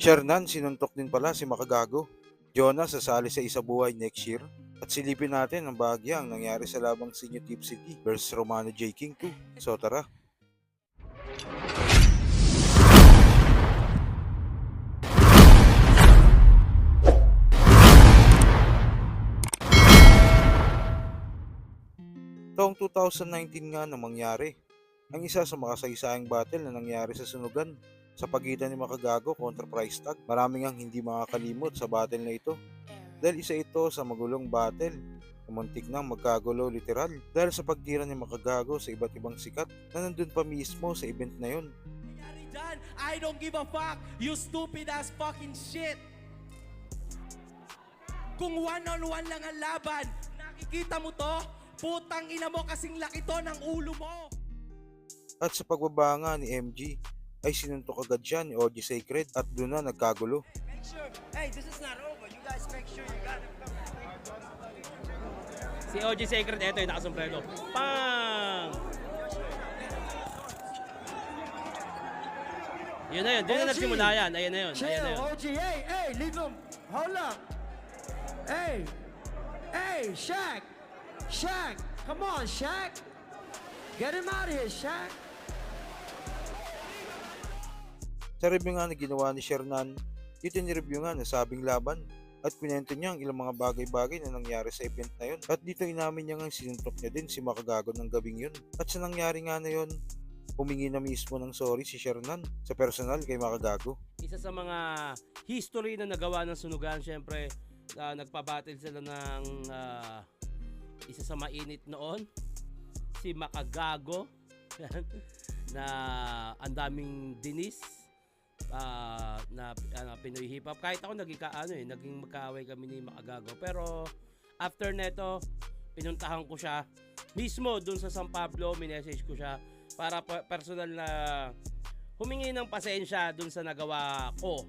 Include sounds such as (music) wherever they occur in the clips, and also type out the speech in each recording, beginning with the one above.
Shernan, sinuntok din pala si Makagago. Jonah sasali sa isa buhay next year. At silipin natin ang bahagyang nangyari sa labang Sinyo Tip City versus Romano J. King 2. So tara. Taong 2019 nga na mangyari ang isa sa makasaysayang battle na nangyari sa sunugan sa pagitan ni Makagago kontra Price Tag. Maraming ang hindi makakalimot sa battle na ito dahil isa ito sa magulong battle muntik nang magkagulo literal dahil sa pagtira ni Makagago sa iba't ibang sikat na nandun pa mismo sa event na nangyari dyan? I don't give a fuck, you stupid ass fucking shit! Kung one-on-one lang ang laban, nakikita mo to? Putang ina mo kasing laki to ng ulo mo! At sa pagbaba nga ni MG ay sinuntok agad siya ni OG Sacred at doon na nagkagulo. Sure, hey, this is not over. You guys make sure you got it. Si OG Sacred, eto yung nakasombrero. Pang! Yun na yun, doon na nagsimula yan. Ayan na yun, ayan na yun. OG. Hey, hey, leave him. Hold up. Hey, hey, Shaq. Shaq, come on, Shaq. Get him out of here, Shaq. Sa review nga na ginawa ni Shernan, dito ni-review nga na sabing laban at kwento niya ang ilang mga bagay-bagay na nangyari sa event na yun. At dito inamin niya nga sinuntok niya din si Makagago ng gabing yun. At sa nangyari nga na yun, humingi na mismo ng sorry si Shernan sa personal kay Makagago. Isa sa mga history na nagawa ng sunugan, syempre, ah, nagpabattle sila ng ah, isa sa mainit noon, si Makagago, (laughs) na ang daming dinis ah, na ano, Pinoy hip hop. Kahit ako naging ano eh, naging magkaaway kami ni Makagago. Pero after neto, pinuntahan ko siya mismo dun sa San Pablo, minessage ko siya para pa- personal na humingi ng pasensya dun sa nagawa ko.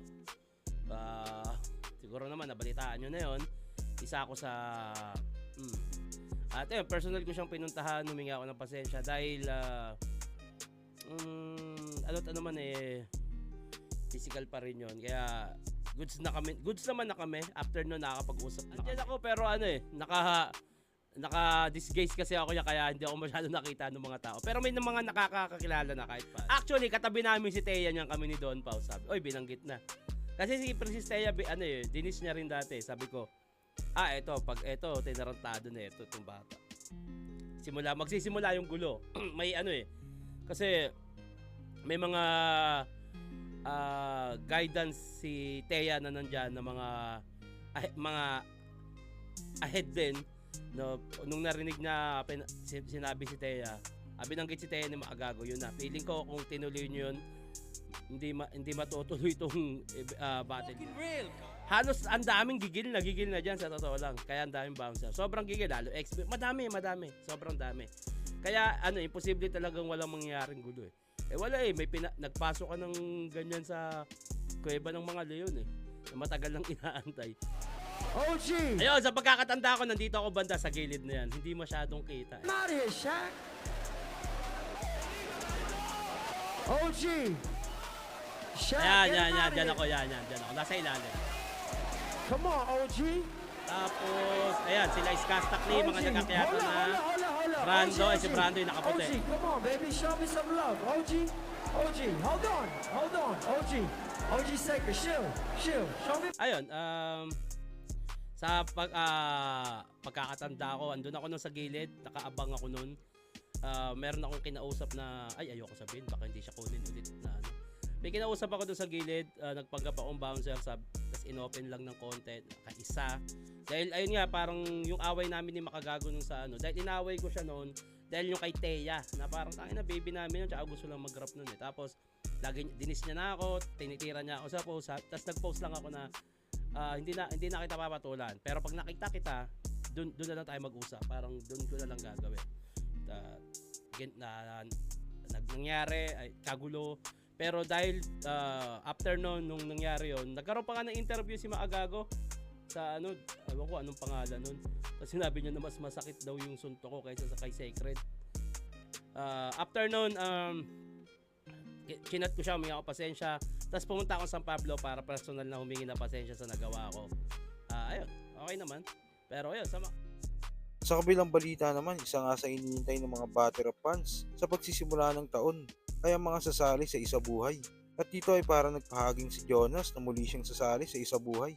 Ah, siguro naman nabalitaan nyo na yon. Isa ako sa mm. At ayun, personal ko siyang pinuntahan, humingi ako ng pasensya dahil ah, mm, ano to naman eh physical pa rin yon. Kaya goods na kami, goods naman na kami after no nakakapag-usap na kami. ako pero ano eh, naka naka-disguise kasi ako niya kaya hindi ako masyado nakita ng mga tao. Pero may mga nakakakilala na kahit pa. Actually, katabi namin si Teya niyan kami ni Don Pao. Sabi, oy, binanggit na. Kasi si Princess Teya, ano eh, dinis niya rin dati. Sabi ko, ah, eto, pag eto, tinarantado na ito, itong bata. Simula, magsisimula yung gulo. (clears throat) may ano eh, kasi may mga ah, guidance si Teya na nandyan na mga ah- mga ahead din no? Nung narinig na pin- sinabi si Teya ah, binanggit si Teya ni Maagago yun na. Feeling ko kung tinuloy nyo yun hindi ma, hindi matutuloy itong uh, battle halos ang daming gigil na gigil na dyan sa totoo lang. Kaya ang daming bouncer. Sobrang gigil lalo madami madami. Sobrang dami. Kaya ano imposible talagang walang mangyayaring gulo eh eh wala eh may pina- nagpasok ka ng ganyan sa kuweba ng mga leon eh na matagal lang inaantay OG. ayun sa pagkakatanda ko nandito ako banda sa gilid na yan hindi masyadong kita eh. Of here, Shaq. OG. Shaq, ayan get yan him yan dyan here. ako yan yan dyan ako nasa ilalim Come on, OG. tapos ayan sila Iskastakli mga up, na Brando, eh, si Brando yung nakaputi. OG, come on, baby. Show me some love. OG, OG, hold on, hold on. OG, OG Sacred, chill, chill. Show me. ayun, um, sa pag, ah, pagkakatanda ko, andun ako nung sa gilid, nakaabang ako nun. Ah, meron akong kinausap na, ay ayoko sabihin, baka hindi siya kunin ulit na ano. May kinausap ako doon sa gilid, ah, nagpanggap akong bouncer, sab, tapos inopen lang ng content, kaisa. Dahil ayun nga, parang yung away namin ni Makagago nung sa ano, dahil inaway ko siya noon, dahil yung kay Teya, na parang tangin na baby namin yun, tsaka gusto lang mag-rap nun eh. Tapos, lagi dinis niya na ako, tinitira niya ako sa post, tapos nag-post lang ako na, ah, hindi na hindi na kita papatulan. Pero pag nakita kita, doon doon na lang tayo mag-usap. Parang doon ko na lang gagawin. Ta, gin- na, na, nangyari ay kagulo. Pero dahil ah, after noon nung nangyari yon, nagkaroon pa nga ng interview si Maagago sa ano, ewan ko anong pangalan nun. Tapos sinabi niya na mas masakit daw yung sunto ko kaysa sa kay Sacred. Ah, after noon, um, ki- kinat ko siya, humingi ako pasensya. Tapos pumunta ako sa San Pablo para personal na humingi ng pasensya sa nagawa ko. Ah, ayun, okay naman. Pero ayun, sama, Sa kabilang balita naman, isa nga sa iniintay ng mga batter of fans sa pagsisimula ng taon ay ang mga sasali sa isa buhay. At dito ay para nagpahaging si Jonas na muli siyang sasali sa isa buhay.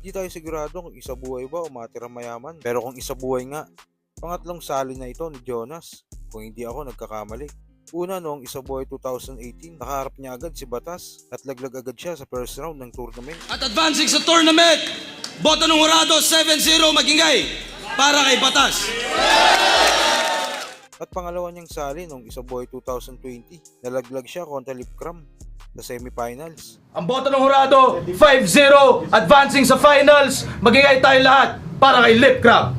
Di tayo sigurado kung isa buhay ba o matirang mayaman. Pero kung isa buhay nga, pangatlong sali na ito ni Jonas kung hindi ako nagkakamali. Una noong isa buhay 2018, nakaharap niya agad si Batas at laglag agad siya sa first round ng tournament. At advancing sa tournament, boto ng Hurado 7-0 magingay para kay Batas. At pangalawa niyang sali noong isa buhay 2020, nalaglag siya kontra Lipcram sa semifinals. Ang boto ng Hurado, 5-0, advancing sa finals. Magigay tayo lahat para kay Lip Crab.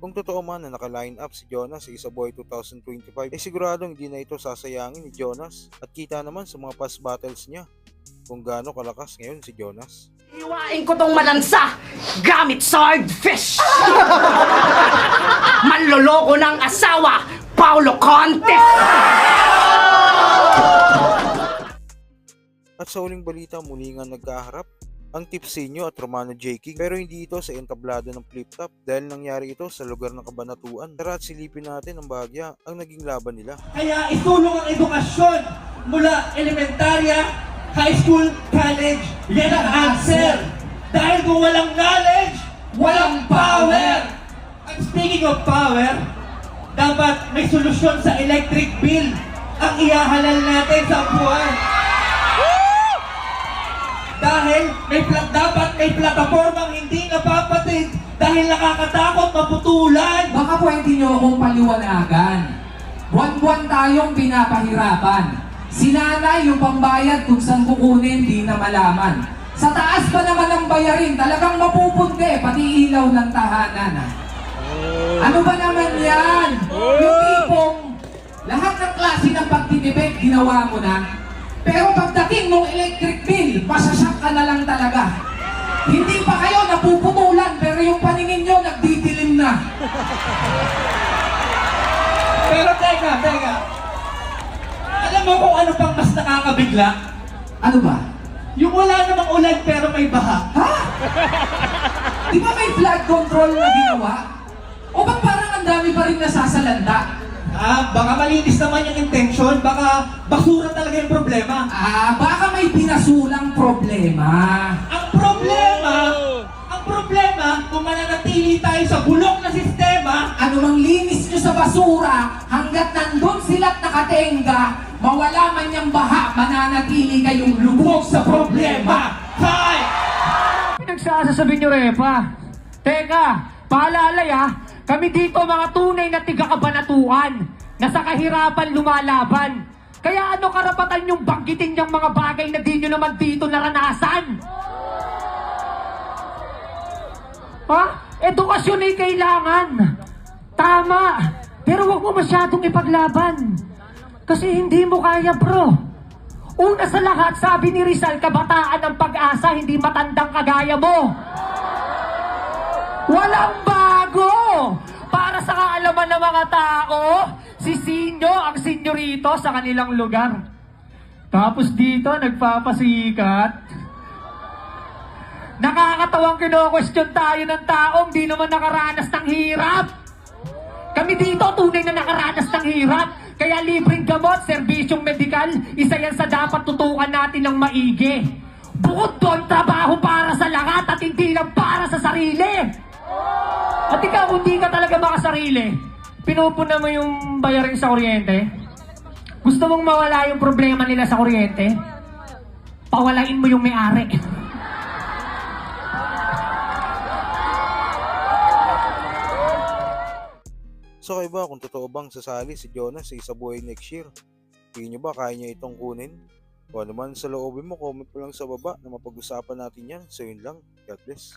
Kung totoo man na naka-line up si Jonas sa isa buhay 2025, ay siguradong hindi na ito sasayangin ni Jonas at kita naman sa mga past battles niya kung gaano kalakas ngayon si Jonas. Iwain ko tong malansa gamit swordfish! (laughs) Manloloko ng asawa, Paulo Conte! At sa uling balita muli nga nagkaharap ang Tipsinyo at Romano J. Pero hindi ito sa entablado ng flip top dahil nangyari ito sa lugar ng kabanatuan. Tara at silipin natin ang bahagya ang naging laban nila. Kaya isulong ang edukasyon mula elementarya, high school, college. Yan ang answer. Dahil kung walang knowledge, walang power. At speaking of power, dapat may solusyon sa electric bill ang ihahalal natin sa buwan. Dahil may pla- dapat may platapormang hindi napapatid dahil nakakatakot maputulan. Baka pwede nyo akong paliwanagan. Buwan-buwan tayong pinapahirapan. Si nanay yung pambayad kung saan kukunin, di na malaman. Sa taas pa naman ang bayarin, talagang mapupunti, pati ilaw ng tahanan. ah. Ano ba naman yan? Yung tipong lahat ng klase ng pagtitipid, ginawa mo na. Pero pagdating ng electric bill, masasyak ka na lang talaga. Hindi pa kayo napuputulan, pero yung paningin nyo nagdidilim na. Pero teka, teka. Alam mo kung ano pang mas nakakabigla? Ano ba? Yung wala namang ulan pero may baha. Ha? Di ba may flood control na ginawa? O ba't parang ang dami pa rin nasasalanta? Ah, baka malinis naman yung intention, baka basura talaga yung problema. Ah, baka may pinasulang problema. Ang problema, ang problema, kung mananatili tayo sa bulok na sistema, Ano mang linis nyo sa basura, hanggat nandun sila't nakatenga, mawala man niyang baha, mananatili kayong lubog sa problema. Hi! Pinagsasasabi nyo, Repa. Teka, paalalay ah, kami dito mga tunay na tiga-kabanatuan na sa kahirapan lumalaban. Kaya ano karapatan yung banggitin yung mga bagay na di nyo naman dito naranasan? Ha? Edukasyon ay kailangan. Tama. Pero wag mo masyadong ipaglaban. Kasi hindi mo kaya, bro. Una sa lahat, sabi ni Rizal, kabataan ng pag-asa, hindi matandang kagaya mo. Walang bago! Para sa kaalaman ng mga tao, si Sinyo ang senyorito sa kanilang lugar. Tapos dito, nagpapasikat. Nakakatawang kino-question tayo ng taong di naman nakaranas ng hirap. Kami dito, tunay na nakaranas ng hirap. Kaya libreng gamot, serbisyong medikal, isa yan sa dapat tutukan natin ng maigi. Bukod doon, trabaho para sa lahat at hindi lang para sa sarili. At ikaw, kung di ka talaga makasarili, pinupuna mo yung bayarin sa kuryente? Gusto mong mawala yung problema nila sa kuryente? Pawalain mo yung may-ari. So kayo ba kung totoo bang sasali si Jonas sa isa buhay next year? Tingin nyo ba kaya niya itong kunin? O ano man sa loobin mo, comment mo lang sa baba na mapag-usapan natin yan. So yun lang. God bless.